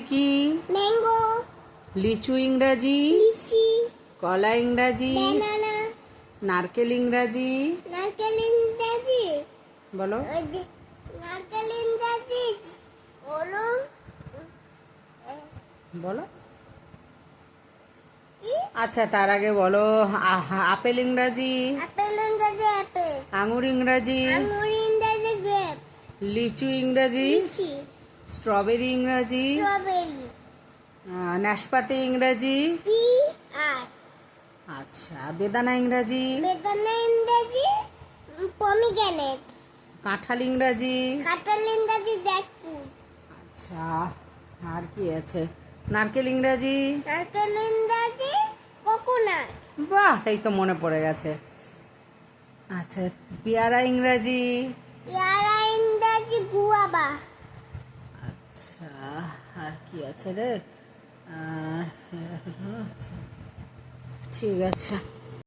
কি? ম্যাঙ্গো। লিচু ইংরাজি। লিচি। কলা ইংরাজি। ব্যানানা। নারকেল ইংরাজি। নারকেল ইংরাজি। বলো। নারকেল ইংরাজি হলো বলো। আচ্ছা তার আগে বলো। আপেল ইংরাজি। আপেল ইংরাজি আপেল। আঙুর ইংরাজি। আঙুর ইংরাজি গ্রেপ। লিচু ইংরাজি। লিচি। স্ট্রবেরি ইংরাজি। নাশপাতি ইংরাজি। আচ্ছা বেদানা ইংরাজি। বেদানা ইংরাজি পমিগ্রেনেট। কাঁঠাল ইংরাজি। কাঁঠাল ইংরাজি জ্যাকফ্রুট আচ্ছা আর কি আছে? নারকেল ইংরাজি। নারকেল ইংরাজি কোকোনাট। বাহ এই তো মনে পড়ে গেছে। আচ্ছা পেয়ারা ইংরাজি। পেয়ারা ইংরাজি গুয়াবা আচ্ছা আর কি আছে রে? আচ্ছা, ঠিক আছে।